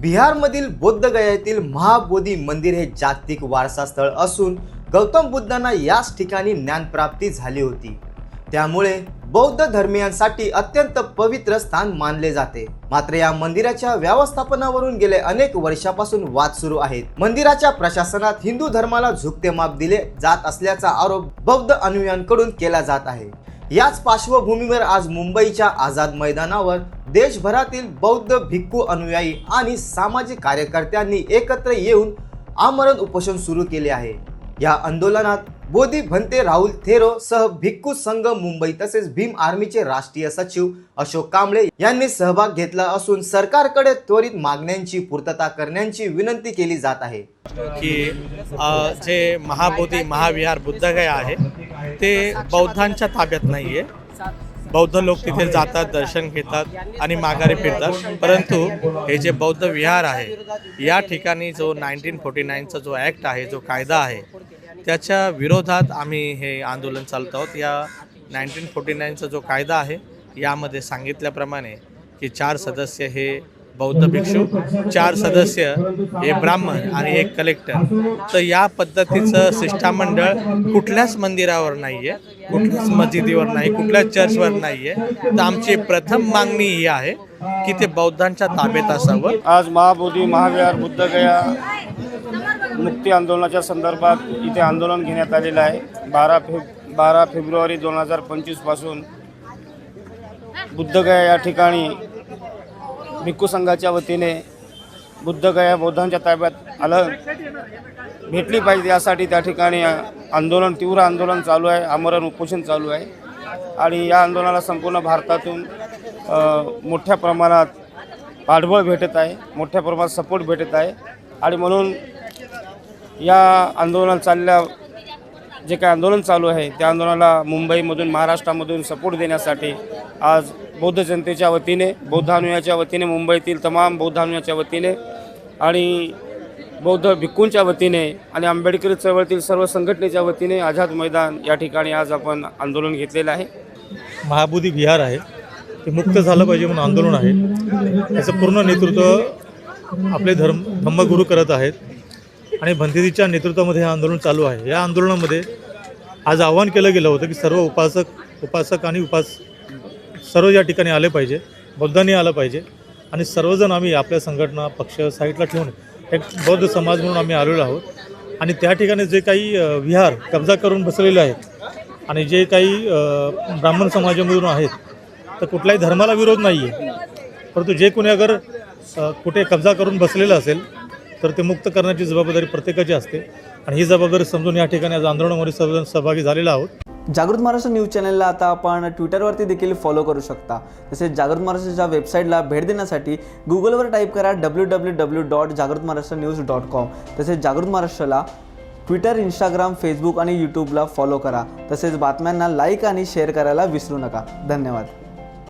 बिहारमधील बौद्ध गयातील महाबोधी मंदिर हे जागतिक वारसा स्थळ असून गौतम बुद्धांना याच ठिकाणी ज्ञानप्राप्ती झाली होती. त्यामुळे बौद्ध धर्मियांसाठी अत्यंत पवित्र स्थान मानले जाते. मात्र या मंदिराच्या व्यवस्थापनावरून गेले अनेक वर्षापासून वाद सुरू आहेत. मंदिराच्या प्रशासनात हिंदू धर्माला झुकते माप दिले जात असल्याचा आरोप बौद्ध अनुयायांकडून केला जात आहे. याच पार्श्वभूमीवर आज मुंबईच्या आझाद मैदानावर देशभरातील बौद्ध भिक्खू अनुयायी आणि सामाजिक कार्यकर्त्यांनी एकत्र येऊन आमरण उपोषण सुरू केले आहे. या आंदोलनात बोधी भंते राहुल थेरो सह भिक्खू संघ मुंबई तसेच भीम आर्मीचे राष्ट्रीय सचिव अशोक कांबळे यांनी सहभाग घेतला असून सरकारकडे त्वरित मागण्यांची पूर्तता करण्याची विनंती केली जात आहे. की जे महाबोधी महाविहार बुद्धगया आहे ते बौद्धांच्या ताब्यात नाही आहे बौद्ध लोक तिथे जातात दर्शन घेतात आणि माघारी फिरतात. परंतु हे जे बौद्ध विहार आहे या ठिकाणी जो नाईन्टीन फोर्टी नाईनचा जो ॲक्ट आहे जो कायदा आहे त्याच्या विरोधात आम्ही हे आंदोलन चालत आहोत. या नाईन्टीन फोर्टी नाईनचा जो कायदा आहे यामध्ये सांगितल्याप्रमाणे की चार सदस्य हे बौद्ध भिक्षू चार सदस्य हे ब्राह्मण आणि एक कलेक्टर. तर या पद्धतीचं शिष्टामंडळ कुठल्याच मंदिरावर नाही आहे कुठल्याच मस्जिदीवर नाही कुठल्याच चर्चवर नाही आहे तर आमची प्रथम मागणी ही आहे की ते बौद्धांच्या ताब्यात असावं. आज महाबोधी महाविहार बुद्धगया मुक्ती आंदोलनाच्या संदर्भात इथे आंदोलन घेण्यात आलेलं आहे. बारा फेब बारा फेब्रुवारी दोन हजार पंचवीसपासून बुद्धगया या ठिकाणी भिक्खू संघाच्या वतीने बुद्धगया बौद्धांच्या ताब्यात आलं. भेटली पाहिजे यासाठी त्या ठिकाणी आंदोलन तीव्र आंदोलन चालू आहे. आमरण उपोषण चालू आहे. आणि या आंदोलनाला संपूर्ण भारतातून मोठ्या प्रमाणात पाठबळ भेटत आहे. मोठ्या प्रमाणात सपोर्ट भेटत आहे. आणि म्हणून या आंदोलन चालल्या जे काही आंदोलन चालू आहे त्या आंदोलनाला मुंबईमधून महाराष्ट्रामधून सपोर्ट देण्यासाठी आज बौद्ध जनतेच्या वतीने बौद्धानुयाच्या वतीने मुंबईतील तमाम बौद्धानुयाच्या वतीने आणि बौद्ध भिक्खूंच्या वतीने आणि आंबेडकरी चळवळीतील सर्व संघटनेच्या वतीने आझाद मैदान या ठिकाणी आज आपण आंदोलन घेतलेलं आहे. महाबोधी विहार आहे. ते मुक्त झालं पाहिजे म्हणून आंदोलन आहे. त्याचं पूर्ण नेतृत्व आपले धर्म धम्मगुरू करत आहेत. आणि भंतेजीच्या नेतृत्वामध्ये हे आंदोलन चालू आहे. या आंदोलनामध्ये आज आवाहन केलं गेलं होतं की सर्व उपासक उपासक आणि उपास सर्व या ठिकाणी आले पाहिजे बौद्धांनी आलं पाहिजे आणि सर्वजण आम्ही आपल्या संघटना पक्ष साईडला ठेवून एक बौद्ध समाज म्हणून आम्ही आलेलो आहोत. आणि त्या ठिकाणी जे काही विहार कब्जा करून बसलेले आहेत आणि जे काही ब्राह्मण समाजामधून आहेत तर कुठल्याही धर्माला विरोध नाही आहे परंतु जे कोणी अगर कुठे कब्जा करून बसलेलं असेल तर ते मुक्त करण्याची जबाबदारी प्रत्येकाची असते. आणि ही जबाबदारी समजून या ठिकाणी आज आंदोलनामध्ये सर्वजण सहभागी झालेला आहोत. जागृत महाराष्ट्र न्यूज चॅनलला आता आपण ट्विटरवरती देखील फॉलो करू शकता. तसेच जागृत महाराष्ट्राच्या वेबसाईटला भेट देण्यासाठी गुगलवर टाईप करा डब्ल्यू डब्ल्यू डब्ल्यू डॉट जागृत महाराष्ट्र न्यूज डॉट कॉम तसेच जागृत महाराष्ट्राला ट्विटर इंस्टाग्राम फेसबुक आणि यूट्यूबला फॉलो करा. तसेच बातम्यांना लाईक आणि शेअर करायला विसरू नका. धन्यवाद.